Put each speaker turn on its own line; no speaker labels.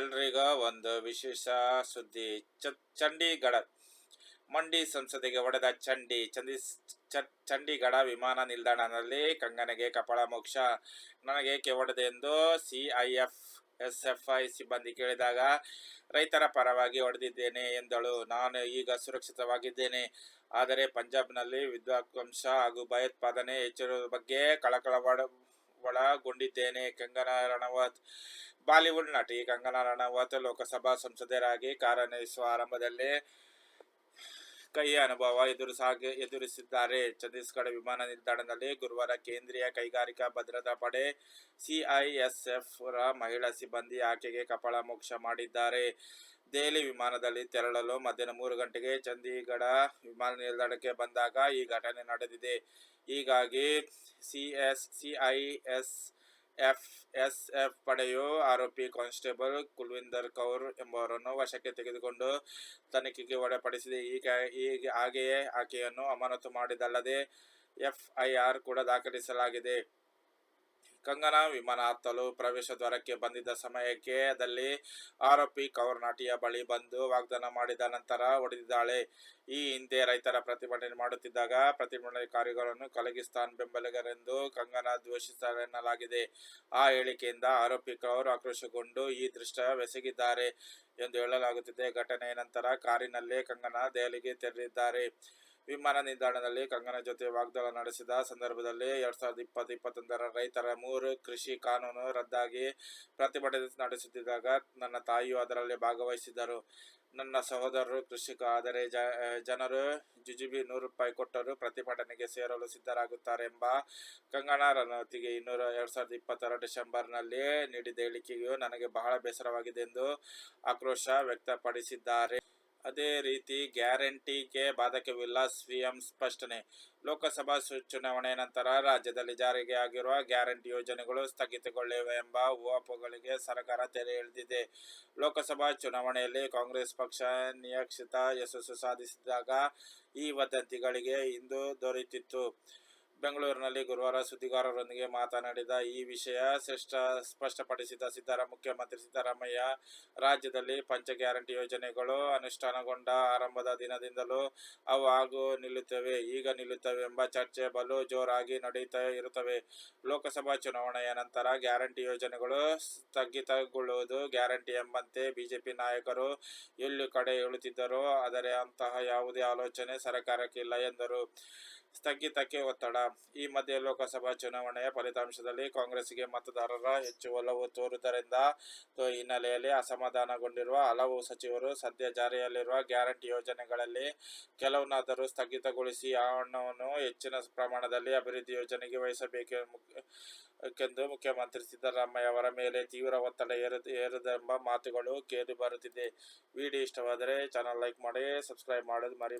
ಎಲ್ರಿಗ ಒಂದು ವಿಶೇಷ ಸುದ್ದಿ. ಚ- ಚಂಡೀಗಢ. ಮಂಡಿ ಸಂಸದಿಗೆ ಒಡೆದ ಚಂಡಿ. ಚಂದಿ ಚ- ಚಂಡೀಗಢ ವಿಮಾನ ನಿಲ್ದಾಣದಲ್ಲಿ ಕಂಗನಿಗೆ ಕಪಾಳ ಮೋಕ್ಷ. ನನಗೇಕೆ ಒಡೆದೆ ಎಂದು ಸಿಐಎಫ್ ಐ ಸಿಬ್ಬಂದಿ ಕೇಳಿದಾಗ, ರೈತರ ಪರವಾಗಿ ಹೊಡೆದಿದ್ದೇನೆ ಎಂದಳು. ನಾನು ಈಗ ಸುರಕ್ಷಿತವಾಗಿದ್ದೇನೆ. ಆದರೆ ಪಂಜಾಬ್ನಲ್ಲಿ ವಿದ್ವಾಂಸ ಹಾಗೂ ಭಯೋತ್ಪಾದನೆ ಹೆಚ್ಚಿರುವ ಬಗ್ಗೆ ಕಳಕಳ ಒಳಗೊಂಡಿದ್ದೇನೆ. ಕಂಗನಾ ರಣವತ್ ಬಾಲಿವುಡ್ ನಟಿ ಕಂಗನಾ ರಣವತ್ ಲೋಕಸಭಾ ಸಂಸದರಾಗಿ ಕಾರ್ಯನಿರ್ವಹಿಸುವ ಆರಂಭದಲ್ಲಿ ಕೈ ಅನುಭವ ಎದುರಿಸಾಗಿ ಎದುರಿಸಿದ್ದಾರೆ. ಛತ್ತೀಸ್ಗಢ ವಿಮಾನ ನಿಲ್ದಾಣದಲ್ಲಿ ಗುರುವಾರ ಕೇಂದ್ರೀಯ ಕೈಗಾರಿಕಾ ಭದ್ರತಾ ಪಡೆ ಸಿಐಎಸ್ಎಫ್ ರ ಮಹಿಳಾ ಸಿಬ್ಬಂದಿ ಆಕೆಗೆ ಕಪಾಳ ಮೋಕ್ಷ ಮಾಡಿದ್ದಾರೆ. ದೆಹಲಿ ವಿಮಾನದಲ್ಲಿ ತೆರಳಲು ಮಧ್ಯಾಹ್ನ ಮೂರು ಗಂಟೆಗೆ ಚಂದೀಗಢ ವಿಮಾನ ನಿಲ್ದಾಣಕ್ಕೆ ಬಂದಾಗ ಈ ಘಟನೆ ನಡೆದಿದೆ. ಹೀಗಾಗಿ C S C I S F S F ಪಡೆಯು ಆರೋಪಿ ಕಾನ್ಸ್ಟೇಬಲ್ ಕುಲ್ವಿಂದರ್ ಕೌರ್ ಎಂಬುವರನ್ನು ವಶಕ್ಕೆ ತೆಗೆದುಕೊಂಡು ತನಿಖೆಗೆ ಒಳಪಡಿಸಿದೆ. ಈಗ ಈಗ ಹಾಗೆಯೇ ಆಕೆಯನ್ನು ಅಮಾನತು ಮಾಡಿದಲ್ಲದೆ ಎಫ್ಐಆರ್ ಕೂಡ ದಾಖಲಿಸಲಾಗಿದೆ. ಕಂಗನಾ ವಿಮಾನ ಹತ್ತಲು ಪ್ರವೇಶ ದ್ವಾರಕ್ಕೆ ಬಂದಿದ್ದ ಸಮಯಕ್ಕೆ ಅದಲ್ಲಿ ಆರೋಪಿ ಕವರ್ನಾಟಿಯ ಬಳಿ ಬಂದು ವಾಗ್ದಾನ ಮಾಡಿದ ನಂತರ ಹೊಡೆದಿದ್ದಾಳೆ. ಈ ಹಿಂದೆ ರೈತರ ಪ್ರತಿಭಟನೆ ಮಾಡುತ್ತಿದ್ದಾಗ ಪ್ರತಿಭಟನಾಕಾರಿಗಳನ್ನು ಕಲಗಿಸ್ತಾನ್ ಬೆಂಬಲಿಗರೆಂದು ಕಂಗನಾ ದ್ವೇಷಿಸಲಾಗಿದೆ. ಆ ಹೇಳಿಕೆಯಿಂದ ಆರೋಪಿ ಕೌರ್ ಆಕ್ರೋಶಗೊಂಡು ಈ ದೃಶ್ಯವೆಸಗಿದ್ದಾರೆ ಎಂದು ಹೇಳಲಾಗುತ್ತಿದೆ. ಘಟನೆಯ ನಂತರ ಕಾರಿನಲ್ಲೇ ಕಂಗನಾ ದೆಹಲಿಗೆ ತೆರಳಿದ್ದಾರೆ. ವಿಮಾನ ನಿಲ್ದಾಣದಲ್ಲಿ ಕಂಗನ ಜೊತೆ ವಾಗ್ದಾಳ ನಡೆಸಿದ ಸಂದರ್ಭದಲ್ಲಿ ಎರಡ್ ಸಾವಿರದ ಇಪ್ಪತ್ತು ಇಪ್ಪತ್ತೊಂದರ ರೈತರ ಮೂರು ಕೃಷಿ ಕಾನೂನು ರದ್ದಾಗಿ ಪ್ರತಿಭಟನೆ ನಡೆಸುತ್ತಿದ್ದಾಗ ನನ್ನ ತಾಯಿಯು ಅದರಲ್ಲಿ ಭಾಗವಹಿಸಿದ್ದರು. ನನ್ನ ಸಹೋದರರು ಕೃಷಿಕ, ಆದರೆ ಜನರು ಜುಜುಬಿ ನೂರು ರೂಪಾಯಿ ಕೊಟ್ಟರು ಪ್ರತಿಭಟನೆಗೆ ಸೇರಲು ಸಿದ್ಧರಾಗುತ್ತಾರೆ ಎಂಬ ಕಂಗನಾ ರನೌತಿಗೆ ಇನ್ನೂರ ಎರಡ್ ಸಾವಿರದ ಇಪ್ಪತ್ತರ ಡಿಸೆಂಬರ್ನಲ್ಲಿ ನೀಡಿದ ಹೇಳಿಕೆಯು ನನಗೆ ಬಹಳ ಬೇಸರವಾಗಿದೆ ಎಂದು ಆಕ್ರೋಶ ವ್ಯಕ್ತಪಡಿಸಿದ್ದಾರೆ. ಅದೇ ರೀತಿ ಗ್ಯಾರಂಟಿಗೆ ಬಾಧಕವಿಲ್ಲ ಸಿಎಂ ಸ್ಪಷ್ಟನೆ. ಲೋಕಸಭಾ ಚುನಾವಣೆ ನಂತರ ರಾಜ್ಯದಲ್ಲಿ ಜಾರಿಗೆ ಆಗಿರುವ ಗ್ಯಾರಂಟಿ ಯೋಜನೆಗಳು ಸ್ಥಗಿತಗೊಳ್ಳಿವೆ ಎಂಬ ಊಹಾಪೋಗಳಿಗೆ ಸರ್ಕಾರ ತೆರೆ ಎಳೆದಿದೆ. ಲೋಕಸಭಾ ಚುನಾವಣೆಯಲ್ಲಿ ಕಾಂಗ್ರೆಸ್ ಪಕ್ಷ ನಿರೀಕ್ಷಿತ ಯಶಸ್ಸು ಸಾಧಿಸಿದಾಗ ಈ ವದಂತಿಗಳಿಗೆ ಇಂದು ದೊರೆತಿತ್ತು. ಬೆಂಗಳೂರಿನಲ್ಲಿ ಗುರುವಾರ ಸುದ್ದಿಗಾರರೊಂದಿಗೆ ಮಾತನಾಡಿದ ಈ ವಿಷಯ, ಶ್ರೇಷ್ಠ ಸ್ಪಷ್ಟಪಡಿಸಿದ ಸಿದ್ದರಾಮ ಮುಖ್ಯಮಂತ್ರಿ ಸಿದ್ದರಾಮಯ್ಯ, ರಾಜ್ಯದಲ್ಲಿ ಪಂಚ ಗ್ಯಾರಂಟಿ ಯೋಜನೆಗಳು ಅನುಷ್ಠಾನಗೊಂಡ ಆರಂಭದ ದಿನದಿಂದಲೂ ಅವು ಆಗು ನಿಲ್ಲುತ್ತವೆ. ಈಗ ನಿಲ್ಲುತ್ತವೆ ಎಂಬ ಚರ್ಚೆ ಬಲು ಜೋರಾಗಿ ನಡೆಯುತ್ತಾ ಇರುತ್ತವೆ. ಲೋಕಸಭಾ ಚುನಾವಣೆಯ ನಂತರ ಗ್ಯಾರಂಟಿ ಯೋಜನೆಗಳು ಸ್ಥಗಿತಗೊಳ್ಳುವುದು ಗ್ಯಾರಂಟಿ ಎಂಬಂತೆ ಬಿಜೆಪಿ ನಾಯಕರು ಎಲ್ಲಿ ಕಡೆ ಹೇಳುತ್ತಿದ್ದರೋ. ಆದರೆ ಅಂತಹ ಯಾವುದೇ ಆಲೋಚನೆ ಸರ್ಕಾರಕ್ಕಿಲ್ಲ ಎಂದರು. ಸ್ಥಗಿತಕ್ಕೆ ಒತ್ತಡ ಈ ಮಧ್ಯೆ ಲೋಕಸಭಾ ಚುನಾವಣೆಯ ಫಲಿತಾಂಶದಲ್ಲಿ ಕಾಂಗ್ರೆಸ್ಗೆ ಮತದಾರರ ಹೆಚ್ಚು ಒಲವು ತೋರುವುದರಿಂದ ಹಿನ್ನೆಲೆಯಲ್ಲಿ ಅಸಮಾಧಾನಗೊಂಡಿರುವ ಹಲವು ಸಚಿವರು ಸದ್ಯ ಜಾರಿಯಲ್ಲಿರುವ ಗ್ಯಾರಂಟಿ ಯೋಜನೆಗಳಲ್ಲಿ ಕೆಲವನ್ನಾದರೂ ಸ್ಥಗಿತಗೊಳಿಸಿ ಆ ಹಣವನ್ನು ಹೆಚ್ಚಿನ ಪ್ರಮಾಣದಲ್ಲಿ ಅಭಿವೃದ್ಧಿ ಯೋಜನೆಗೆ ವಹಿಸಬೇಕೆಂದು ಮುಖ್ಯಮಂತ್ರಿ ಸಿದ್ದರಾಮಯ್ಯ ಅವರ ಮೇಲೆ ತೀವ್ರ ಒತ್ತಡ ಏರು, ಏರುದೆಂಬ ಮಾತುಗಳು ಕೇಳಿ ಬರುತ್ತಿದೆ. ವಿಡಿಯೋ ಇಷ್ಟವಾದರೆ ಚಾನಲ್ ಲೈಕ್ ಮಾಡಿ, ಸಬ್ಸ್ಕ್ರೈಬ್ ಮಾಡೋದು ಮರಿ